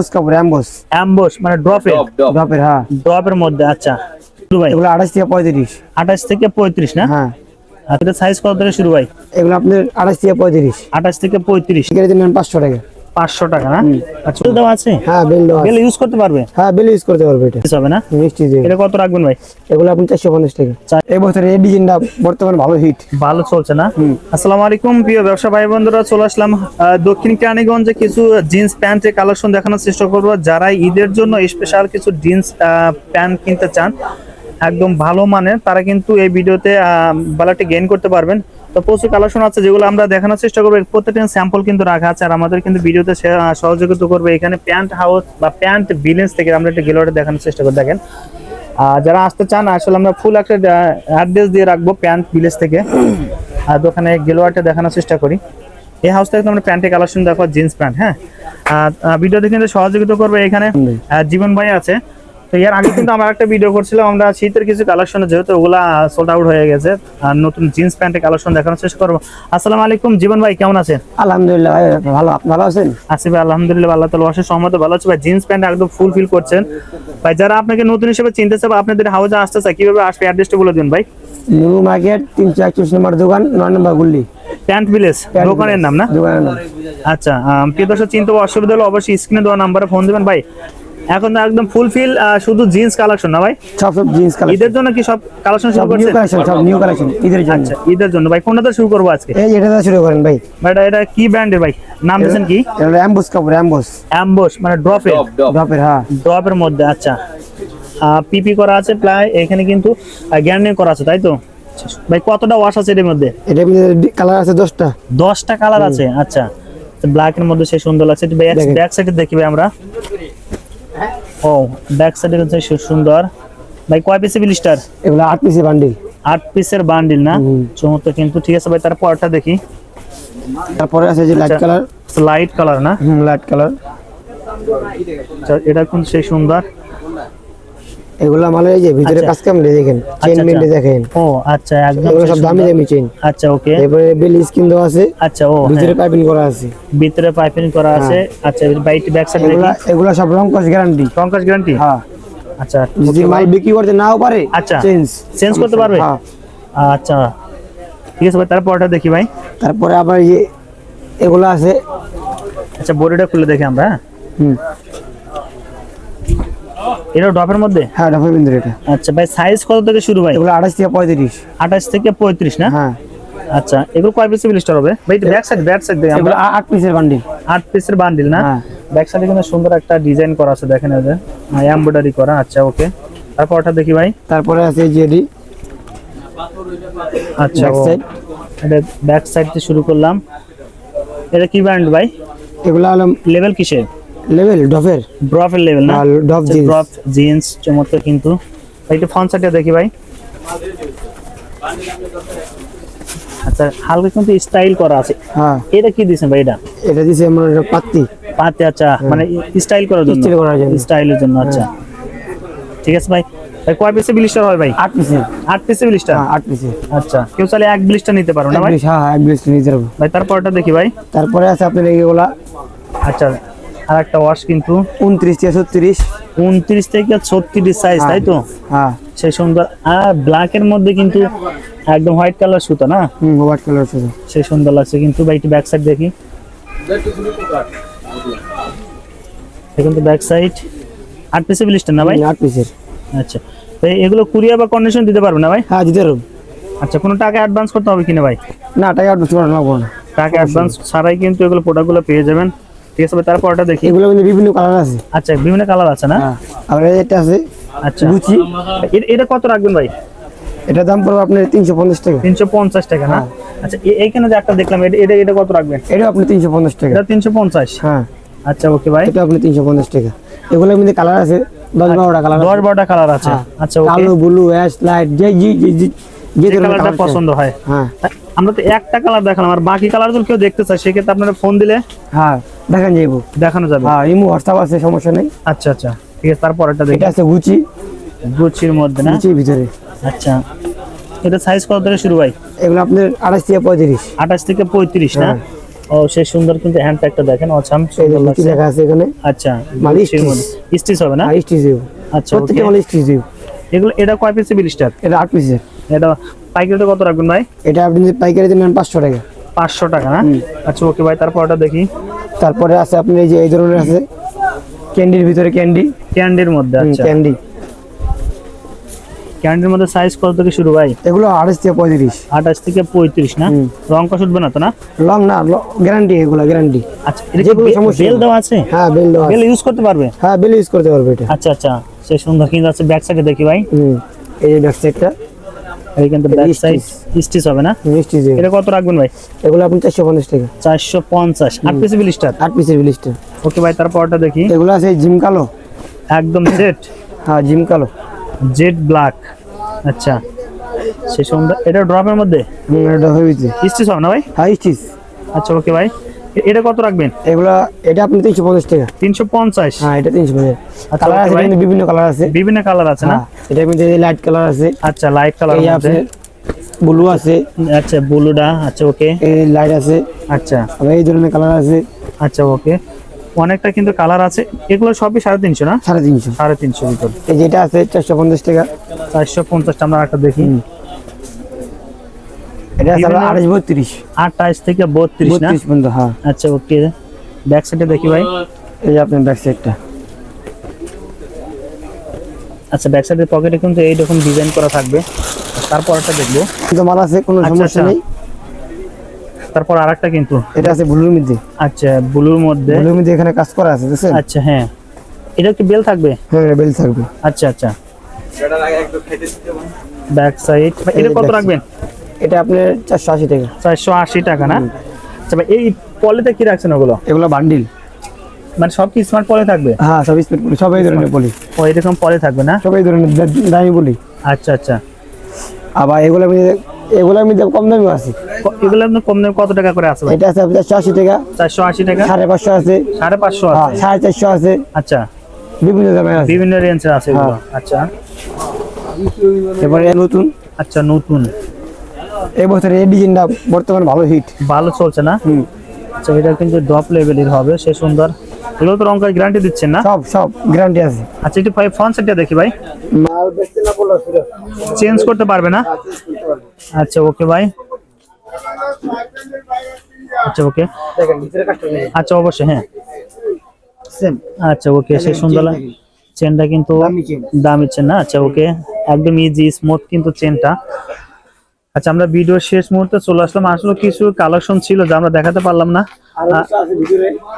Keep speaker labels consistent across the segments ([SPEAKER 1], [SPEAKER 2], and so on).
[SPEAKER 1] Emboss কাপড় emboss
[SPEAKER 2] emboss মানে ড্রপের
[SPEAKER 1] ড্রপের হ্যাঁ।
[SPEAKER 2] ড্রপের মধ্যে আচ্ছা। শুরু ভাই।
[SPEAKER 1] এগুলো আঠাশ থেকে পঁয়ত্রিশ।
[SPEAKER 2] আঠাশ থেকে পঁয়ত্রিশ না?
[SPEAKER 1] হ্যাঁ।
[SPEAKER 2] আর সাইজ কত থেকে শুরু ভাই?
[SPEAKER 1] এগুলো আপনার আঠাশ থেকে পঁয়ত্রিশ।
[SPEAKER 2] আঠাশ থেকে পঁয়ত্রিশ।
[SPEAKER 1] এখানে দিলেন পাঁচশো টাকা।
[SPEAKER 2] পাঁচশো টাকা না? আচ্ছা আছে?
[SPEAKER 1] হ্যাঁ বেল।
[SPEAKER 2] বেল ইউজ করতে পারবে?
[SPEAKER 1] হ্যাঁ বেল ইউজ করতে পারবে এটা।
[SPEAKER 2] হবে না?
[SPEAKER 1] মিষ্টি দিয়ে।
[SPEAKER 2] এটা কত রাখবেন ভাই?
[SPEAKER 1] এগুলো আপনি চারশো পঞ্চাশ টাকা।
[SPEAKER 2] চার-
[SPEAKER 1] এই বছর এই ডিজাইনটা বর্তমানে ভালো হিট
[SPEAKER 2] ভালো চলছে না? আসসালামু আলাইকুম প্রিয় ব্যবসা ভাই বন্ধুরা চলে আসলাম দক্ষিণ কেরানীগঞ্জে কিছু জিন্স প্যান্টের কালেকশন দেখানোর চেষ্টা করব। যারা ঈদের জন্য স্পেশাল কিছু জিন্স প্যান্ট কিনতে চান একদম ভালো মানের তারা কিন্তু এই ভিডিওতে বালাটি গেইন করতে পারবেন। তো প্রচুর কালেকশন আছে যেগুলো আমরা দেখানোর চেষ্টা করব। প্রত্যেকটা স্যাম্পল কিন্তু রাখা আছে আর আমাদের কিন্তু ভিডিওতে সহযোগিতা করবে। এখানে প্যান্ট হাউস বা প্যান্ট বিলেন্স থেকে আমরা একটা গেলোয়ারে দেখানোর চেষ্টা করে দেখেন। আর যারা আসতে চান আসলে আমরা ফুল একটা অ্যাড্রেস দিয়ে রাখব প্যান্ট ভিলেজ থেকে। আর দোকানে গেলোয়ারটা দেখানোর চেষ্টা করি। এই হাউস থেকে আমরা প্যান্টের কালেকশন দেখো জিন্স প্যান্ট হ্যাঁ? ভিডিওতে কিন্তু সহযোগিতা করবে এখানে জীবন ভাই আছে। তো এর আগে কিন্তু আমরা একটা ভিডিও করছিলাম আমরা শীতের কিছু কালেকশন যেহেতু ওগুলা সোল্ড আউট হয়ে গেছে আর নতুন জিন্স প্যান্টের কালেকশন দেখানোর চেষ্টা করব। আসসালামু আলাইকুম জীবন ভাই কেমন আছেন?
[SPEAKER 1] আলহামদুলিল্লাহ ভাই ভালো। আপনি ভালো আছেন?
[SPEAKER 2] আসি ভাই আলহামদুলিল্লাহ আল্লাহ তালা অশেষ সহমত ভালো আছে। ভাই জিন্স প্যান্ট একদম ফুল ফিল করছেন। ভাই যারা আপনাকে নতুন হিসেবে চিনতে চাবে আপনাদের হাউসে আসতে চায় কীভাবে আসবে অ্যাড্রেসটা বলে দিন ভাই।
[SPEAKER 1] নিউ মার্কেট তিনশো একচল্লিশ নম্বর দোকান নয় নম্বর গুল্লি।
[SPEAKER 2] প্যান্ট ভিলেজ দোকানের নাম না?
[SPEAKER 1] দোকানের নাম।
[SPEAKER 2] আচ্ছা প্রিয় দর্শক চিনতে অসুবিধা হলে অবশ্যই স্ক্রিনে দেওয়া নাম্বারে ফোন দিবেন। ভাই এখন তো একদম ফুল ফিল শুধু জিন্স কালেকশন না ভাই?
[SPEAKER 1] সব সব জিন্স কালেকশন
[SPEAKER 2] ঈদের জন্য কি সব কালেকশন শুরু
[SPEAKER 1] সব নিউ
[SPEAKER 2] করছেন?
[SPEAKER 1] কালেকশন সব নিউ কালেকশন ঈদের জন্য।
[SPEAKER 2] আচ্ছা ঈদের জন্য। ভাই কোনটা শুরু করব আজকে?
[SPEAKER 1] এই এটা দিয়ে শুরু করেন ভাই।
[SPEAKER 2] ভাই এটা- এটা কি ব্র্যান্ডের ভাই? নাম দিয়েছেন কি?
[SPEAKER 1] এটা অ্যাম্বুস কাপড় অ্যাম্বুস
[SPEAKER 2] অ্যাম্বোস মানে ড্রপের
[SPEAKER 1] ড্রপের হ্যাঁ।
[SPEAKER 2] ড্রপের মধ্যে আচ্ছা। পিপি করা আছে প্রায় এখানে কিন্তু গ্যান্ডিং করা আছে তাই তো? ভাই কতটা ওয়াশ আছে এর মধ্যে?
[SPEAKER 1] এটার মধ্যে কালার আছে দশটা।
[SPEAKER 2] দশটা কালার আছে আচ্ছা। ব্ল্যাক এর মধ্যে সে সুন্দর লাগছে।
[SPEAKER 1] দেখেন।
[SPEAKER 2] ব্যাক সাইডে দেখি ভাই আমরা। ও ব্যাক সাইডে হচ্ছে সুন্দর। ভাই কয় পিসে বিলিস্টার
[SPEAKER 1] এগুলো আট পিসের বান্ডিল
[SPEAKER 2] আট পিসের বান্ডিল না। চমৎকার কিন্তু ঠিক আছে ভাই তার পরটা দেখি।
[SPEAKER 1] তারপরে আছে যে লাইট। কালার
[SPEAKER 2] লাইট কালার না?
[SPEAKER 1] লাইট কালার
[SPEAKER 2] আচ্ছা, এটা কোন সেই সুন্দর?
[SPEAKER 1] এগুলো মানে এই যে ভিতরে
[SPEAKER 2] আচ্ছা।
[SPEAKER 1] কাজ কাম দেখেন? চেন
[SPEAKER 2] আচ্ছা,
[SPEAKER 1] মেন্টে
[SPEAKER 2] আচ্ছা।
[SPEAKER 1] দেখেন।
[SPEAKER 2] ও আচ্ছা একদম
[SPEAKER 1] এগুলো সব দামি দামি চেন
[SPEAKER 2] আচ্ছা ওকে।
[SPEAKER 1] এবারে বেল স্কিন দেওয়া আছে।
[SPEAKER 2] আচ্ছা ও
[SPEAKER 1] ভিতরে
[SPEAKER 2] হ্যাঁ।
[SPEAKER 1] পাইপিং করা আছে।
[SPEAKER 2] ভিতরে পাইপিং করা আছে। আচ্ছা বাইট ব্যাক সাইড দেখি।
[SPEAKER 1] এগুলা এগুলা সব রং কস গ্যারান্টি
[SPEAKER 2] পঙ্কজ গ্যারান্টি
[SPEAKER 1] হ্যাঁ।
[SPEAKER 2] আচ্ছা
[SPEAKER 1] যদি মাল বিক্রি করতে নাও পারে
[SPEAKER 2] আচ্ছা।
[SPEAKER 1] চেঞ্জ
[SPEAKER 2] চেঞ্জ করতে পারবে?
[SPEAKER 1] হ্যাঁ।
[SPEAKER 2] আচ্ছা। ঠিক আছে ভাই তারপরটা দেখি ভাই।
[SPEAKER 1] তারপরে আবার এই এগুলো আছে।
[SPEAKER 2] আচ্ছা বডিটা খুলে দেখি আমরা হ্যাঁ?
[SPEAKER 1] হুম।
[SPEAKER 2] এটা ড্রপের মধ্যে?
[SPEAKER 1] হ্যাঁ ডাফার বিন্দু এটা।
[SPEAKER 2] আচ্ছা ভাই সাইজ কত থেকে শুরু ভাই?
[SPEAKER 1] এগুলো আঠাশ থেকে পঁয়ত্রিশ।
[SPEAKER 2] আঠাশ থেকে পঁয়ত্রিশ না?
[SPEAKER 1] হ্যাঁ।
[SPEAKER 2] আচ্ছা এগুলো কয় পিসের বিলিস্টার হবে? ভাই ব্যাক সাইড ব্যাক সাইড দেখি আমরা।
[SPEAKER 1] এগুলো আ- আট পিসের বান্ডিল
[SPEAKER 2] আট পিসের বান্ডিল না। ব্যাক সাইডে কিন্তু সুন্দর একটা ডিজাইন করা আছে দেখেন এই যে। এমব্রয়ডারি করা আচ্ছা ওকে তারপরটা দেখি ভাই।
[SPEAKER 1] তারপরে আছে এই এডি
[SPEAKER 2] আচ্ছা। এটা ব্যাক সাইড থেকে শুরু করলাম। এটা কি ব্র্যান্ড ভাই?
[SPEAKER 1] এগুলো হলো
[SPEAKER 2] লেভেল কিসের?
[SPEAKER 1] লেভেল ডফের
[SPEAKER 2] ড্রপের লেভেল না?
[SPEAKER 1] ড্রপ জিন্স
[SPEAKER 2] ড্রপ জিন্স চমৎকার কিন্তু। একটু ফ্রন্ট সাইডটা দেখি ভাই। আচ্ছা হালকা কিন্তু স্টাইল করা আছে।
[SPEAKER 1] হ্যাঁ।
[SPEAKER 2] এটা কি দিয়েছেন ভাই এটা?
[SPEAKER 1] এটা দিছে আমার এটা পাত্তি
[SPEAKER 2] পাতে আচ্ছা। মানে স্টাইল করার জন্য।
[SPEAKER 1] Style করার জন্য।
[SPEAKER 2] স্টাইলের জন্য আচ্ছা। ঠিক আছে ভাই। ভাই কয় পিসে ব্লিস্টার হয় ভাই?
[SPEAKER 1] আট পিসের
[SPEAKER 2] আট পিসে ব্লিস্টার
[SPEAKER 1] হ্যাঁ আট পিসের
[SPEAKER 2] আচ্ছা। কেউ চাইলে এক ব্লিস্টার নিতে পারো না ভাই?
[SPEAKER 1] হ্যাঁ হ্যাঁ, এক বিশ নিতে পারব।
[SPEAKER 2] ভাই তারপরটা দেখি ভাই।
[SPEAKER 1] তারপরে আছে আপনার এগুলা
[SPEAKER 2] আচ্ছা। আর একটা ওয়াশ কিন্তু।
[SPEAKER 1] উনত্রিশ থেকে ছত্রিশ।
[SPEAKER 2] উনত্রিশ থেকে ছত্রিশ সাইজ তাই তো?
[SPEAKER 1] হ্যাঁ।
[SPEAKER 2] সেই সুন্দর আর ব্ল্যাক এর মধ্যে কিন্তু একদম হোয়াইট কালার সুতো না?
[SPEAKER 1] হুম হোয়াইট কালার সুতো।
[SPEAKER 2] সেই সুন্দর লাগছে কিন্তু ভাই একটু ব্যাক সাইড দেখি। এখন তো ব্যাক সাইড আট পিসে ব্লিস্টার না ভাই?
[SPEAKER 1] আট পিসের
[SPEAKER 2] আচ্ছা। তো এগুলো কুরিয়ার বা কন্ডিশন দিতে পারবে না ভাই?
[SPEAKER 1] হ্যাঁ দিতে পারব।
[SPEAKER 2] আচ্ছা কোনো টাকা অ্যাডভান্স করতে হবে কিনা ভাই?
[SPEAKER 1] না টাকা আট বছর লাগবো না।
[SPEAKER 2] টাকা অ্যাডভান্স ছাড়াই কিন্তু এগুলো প্রোডাক্টগুলো পেয়ে যাবেন। ঠিক আছে দেখি।
[SPEAKER 1] এগুলো কিন্তু বিভিন্ন কালার আছে।
[SPEAKER 2] আচ্ছা বিভিন্ন কালার আছে না?
[SPEAKER 1] হ্যাঁ আবার এটা আছে
[SPEAKER 2] আচ্ছা।
[SPEAKER 1] গুচি।
[SPEAKER 2] এটা কত রাখবেন ভাই?
[SPEAKER 1] এটার দাম পড়বে আপনার তিনশো পঞ্চাশ টাকা।
[SPEAKER 2] তিনশো পঞ্চাশ টাকা না? আচ্ছা এইখানে যে একটা দেখলাম এটা এটা এটা কত রাখবেন?
[SPEAKER 1] এটা আপনি তিনশো পঞ্চাশ টাকা।
[SPEAKER 2] এটা তিনশো পঞ্চাশ?
[SPEAKER 1] হ্যাঁ।
[SPEAKER 2] আচ্ছা ওকে ভাই।
[SPEAKER 1] এটা আপনি তিনশো পঞ্চাশ টাকা। এগুলোর মধ্যে কালার আছে দশ বারোটা কালার
[SPEAKER 2] দশ বারোটা কালার আছে।
[SPEAKER 1] হ্যাঁ।
[SPEAKER 2] আচ্ছা ওকে।
[SPEAKER 1] কালো ব্লু অ্যাশ লাইট যে যে যে- যে-
[SPEAKER 2] কালারটা পছন্দ হয়।
[SPEAKER 1] হ্যাঁ।
[SPEAKER 2] আমরা তো একটা কালার দেখালাম আর বাকি কালার যদি কেউ দেখতে চায় সেক্ষেত্রে আপনারা ফোন দিলে
[SPEAKER 1] হ্যাঁ। দেখেন যাইবো।
[SPEAKER 2] দেখানো যাবে?
[SPEAKER 1] হ্যাঁ ইমো হোয়াটসঅ্যাপ আছে সমস্যা নেই।
[SPEAKER 2] আচ্ছা আচ্ছা। ঠিক আছে তারপরেরটা দেখি।
[SPEAKER 1] এটা আছে গুচি
[SPEAKER 2] গুচির মধ্যে না?
[SPEAKER 1] গুচির ভিতরে।
[SPEAKER 2] আচ্ছা। এটা সাইজ কত থেকে শুরু ভাই?
[SPEAKER 1] এগুলো আপনার আঠাশ থেকে পঁয়ত্রিশ।
[SPEAKER 2] আঠাশ থেকে পঁয়ত্রিশ না?
[SPEAKER 1] হ্যাঁ।
[SPEAKER 2] ও সেই সুন্দর কিন্তু হ্যান্ড প্যাকটা দেখেন অছাম
[SPEAKER 1] যে
[SPEAKER 2] সুন্দর লাগছে।
[SPEAKER 1] লেখা আছে এখানে।
[SPEAKER 2] আচ্ছা মানে
[SPEAKER 1] stitch।
[SPEAKER 2] মধ্যে। স্টিচ হবে না?
[SPEAKER 1] স্টিচ স্টিচিউ
[SPEAKER 2] আচ্ছা
[SPEAKER 1] প্রত্যেকটা
[SPEAKER 2] okay।
[SPEAKER 1] স্টিচ স্টিচিউ
[SPEAKER 2] এগুলো এটা কয় পিসে বিল স্টার
[SPEAKER 1] এটা আট পিসের
[SPEAKER 2] এটা পাইকারিতে কত রাখবেন ভাই?
[SPEAKER 1] এটা আপনি পাইকারিতে নেন পাঁচশো টাকা।
[SPEAKER 2] পাঁচশো টাকা না? আচ্ছা ওকে ভাই তারপর ওটা দেখি।
[SPEAKER 1] তারপরে আছে আপনি এই যে এই ধরনের আছে। ক্যান্ডির ভিতরে ক্যান্ডি?
[SPEAKER 2] ক্যান্ডির মধ্যে আচ্ছা।
[SPEAKER 1] ক্যান্ডি।
[SPEAKER 2] ক্যান্ডির মধ্যে সাইজ কত থেকে শুরু ভাই?
[SPEAKER 1] এগুলো আড়াইশ থেকে পঁয়ত্রিশ।
[SPEAKER 2] আঠাশ থেকে পঁয়ত্রিশ না? কষ উঠবে না তো না?
[SPEAKER 1] লং না গ্যারান্টি এগুলো গ্যারান্টি
[SPEAKER 2] আচ্ছা
[SPEAKER 1] যে
[SPEAKER 2] কি
[SPEAKER 1] কোনো সমস্যা
[SPEAKER 2] বেল। দেওয়া আছে?
[SPEAKER 1] হ্যাঁ বেল দেওয়া আছে।
[SPEAKER 2] বেল ইউজ করতে পারবে?
[SPEAKER 1] হ্যাঁ বেল ইউজ করতে পারবে এটা।
[SPEAKER 2] আচ্ছা আচ্ছা সে সুন্দর কিন্তু আছে ব্যাক সাইডে দেখি ভাই।
[SPEAKER 1] হুম এই যে ব্যাক সাইডটা
[SPEAKER 2] এই কিন্তু ব্যাক সাইড স্টিচ হবে না?
[SPEAKER 1] মিষ্টি
[SPEAKER 2] এটা কত রাখবেন ভাই?
[SPEAKER 1] এগুলো আপনি চারশো পঞ্চাশ টাকা।
[SPEAKER 2] চারশো পঞ্চাশ। আট পিসি বিল স্টার
[SPEAKER 1] আট পিসের বিলিশটা
[SPEAKER 2] ওকে ভাই তারপরটা দেখি।
[SPEAKER 1] এগুলো আছে জিম কালো।
[SPEAKER 2] একদম জেড?
[SPEAKER 1] হ্যাঁ জিম কালো।
[SPEAKER 2] Jet black. আচ্ছা। সে সুন্দর এটা ড্রপের মধ্যে?
[SPEAKER 1] হুম, এটা হয়েছে
[SPEAKER 2] স্টিচ হবে না ভাই?
[SPEAKER 1] হ্যাঁ স্টিচ
[SPEAKER 2] আচ্ছা ওকে ভাই। এটা কত রাখবেন?
[SPEAKER 1] এগুলো এটা আপনি তিনশো পঞ্চাশ টাকা।
[SPEAKER 2] তিনশো পঞ্চাশ?
[SPEAKER 1] হ্যাঁ এটা তিনশো পঞ্চাশ।
[SPEAKER 2] আচ্ছা,
[SPEAKER 1] কালার আছে কিন্তু বিভিন্ন কালার আছে।
[SPEAKER 2] বিভিন্ন কালার আছে না?
[SPEAKER 1] এটার মধ্যে লাইট কালার আছে।
[SPEAKER 2] আচ্ছা লাইট কালার
[SPEAKER 1] আপনার ব্লু আছে
[SPEAKER 2] আচ্ছা ব্লুটা আচ্ছা ওকে
[SPEAKER 1] এই লাইট আছে।
[SPEAKER 2] আচ্ছা।
[SPEAKER 1] আবার এই ধরনের কালার আছে।
[SPEAKER 2] আচ্ছা ওকে অনেকটা কিন্তু কালার আছে। এগুলো সবই সাড়ে তিনশো না?
[SPEAKER 1] সাড়ে তিনশো।
[SPEAKER 2] সাড়ে তিনশো ভিতর।
[SPEAKER 1] এই যেটা আছে চারশো পঞ্চাশ টাকা।
[SPEAKER 2] চারশো পঞ্চাশটা আমরা একটা দেখি।
[SPEAKER 1] এটা আছে বত্রিশ।
[SPEAKER 2] আঠাইশ থেকে বত্রিশ
[SPEAKER 1] বত্রিশ পর্যন্ত হ্যাঁ।
[SPEAKER 2] আচ্ছা ওকে। ব্যাক সাইডে দেখি ভাই।
[SPEAKER 1] এই আপনার ব্যাক সাইডটা।
[SPEAKER 2] আচ্ছা ব্যাক সাইডের পকেটে কিন্তু এইরকম ডিজাইন করা থাকবে। তারপর একটা দেখব।
[SPEAKER 1] কিন্তু মাল আছে কোনো সমস্যা। নেই।
[SPEAKER 2] তারপর আর কিন্তু।
[SPEAKER 1] এটা আছে ব্লুর মধ্যে।
[SPEAKER 2] আচ্ছা ব্লুর মধ্যে।
[SPEAKER 1] ব্লুর মধ্যে এখানে কাজ করা আছে
[SPEAKER 2] আচ্ছা হ্যাঁ। এটা কি বেল থাকবে?
[SPEAKER 1] হ্যাঁ এটা বেল থাকবে।
[SPEAKER 2] আচ্ছা আচ্ছা। Back side. এটা কত রাখবেন?
[SPEAKER 1] এটা আপনার চারশো আশি টাকা।
[SPEAKER 2] চারশো আশি টাকা না? আচ্ছা ভাই, এই পলিতে কি রাখছেন ওগুলো?
[SPEAKER 1] এগুলো বান্ডিল।
[SPEAKER 2] মানে সব কি স্মার্ট পলে থাকবে?
[SPEAKER 1] হ্যাঁ সব স্মার্ট বলি সব এই ধরনের বলি
[SPEAKER 2] ও এরকম পলে থাকবে না?
[SPEAKER 1] সব এই ধরনের দামি বলি
[SPEAKER 2] আচ্ছা আচ্ছা।
[SPEAKER 1] আবার এগুলো আমি এগুলো আমি কম দামি আছে।
[SPEAKER 2] এগুলো আপনার কম দামে কত টাকা করে আছে
[SPEAKER 1] এটা আছে আপনার চারশো আশি টাকা।
[SPEAKER 2] চারশো আশি টাকা?
[SPEAKER 1] সাড়ে পাঁচশো আছে।
[SPEAKER 2] সাড়ে পাঁচশো
[SPEAKER 1] হ্যাঁ
[SPEAKER 2] আছে?
[SPEAKER 1] সাড়ে চারশো আছে।
[SPEAKER 2] আচ্ছা।
[SPEAKER 1] বিভিন্ন দামে আছে।
[SPEAKER 2] বিভিন্ন রেঞ্জের আছে এগুলো।
[SPEAKER 1] হ্যাঁ।
[SPEAKER 2] আচ্ছা।
[SPEAKER 1] এবারে নতুন।
[SPEAKER 2] আচ্ছা নতুন।
[SPEAKER 1] এই বছর এই ডিজাইনটা বর্তমানে ভালো হিট
[SPEAKER 2] ভালো চলছে না?
[SPEAKER 1] হুম।
[SPEAKER 2] আচ্ছা এটা কিন্তু ড্রপ লেভেলের হবে সে সুন্দর। এগুলো তো রঙের গ্যারান্টি দিচ্ছেন না?
[SPEAKER 1] সব সব গ্যারান্টি আছে।
[SPEAKER 2] আচ্ছা একটু ভাই ফ্রন্ট সাইডটা দেখি ভাই।
[SPEAKER 1] মাল বেচতে না বলো
[SPEAKER 2] চেঞ্জ করতে পারবে না? আচ্ছা ওকে ভাই। আচ্ছা ওকে আচ্ছা অবশ্যই হ্যাঁ।
[SPEAKER 1] সেম
[SPEAKER 2] আচ্ছা ওকে সে সুন্দর। চেনটা কিন্তু।
[SPEAKER 1] দামি চেন
[SPEAKER 2] না? আচ্ছা ওকে একদম ইজি স্মুথ কিন্তু চেনটা আচ্ছা আমরা ভিডিও শেষ মুহূর্তে চলে আসলাম। আসলে কিছু কালেকশন ছিল যা আমরা দেখাতে পারলাম না।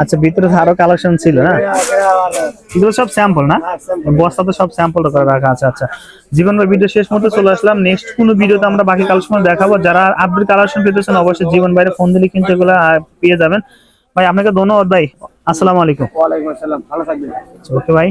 [SPEAKER 2] আচ্ছা ভিতরে তো আরও কালেকশন ছিল না? এগুলো সব স্যাম্পল না? বস্তাতে সব স্যাম্পল করে রাখা আছে আচ্ছা। জীবন ভাই ভিডিও শেষ মুহূর্তে চলে আসলাম। নেক্সট কোন ভিডিওতে আমরা বাকি কালেকশন দেখাবো। যারা আপডেট কালেকশন পেতেছেন অবশ্যই জীবন বাইরে ফোন দিলে কিন্তু এগুলো পেয়ে যাবেন। ভাই আপনাকে ধন্যবাদ ভাই। আসসালামু আলাইকুম।
[SPEAKER 1] ওয়ালাইকুম আসসালাম। ভালো থাকবেন।
[SPEAKER 2] ওকে ভাই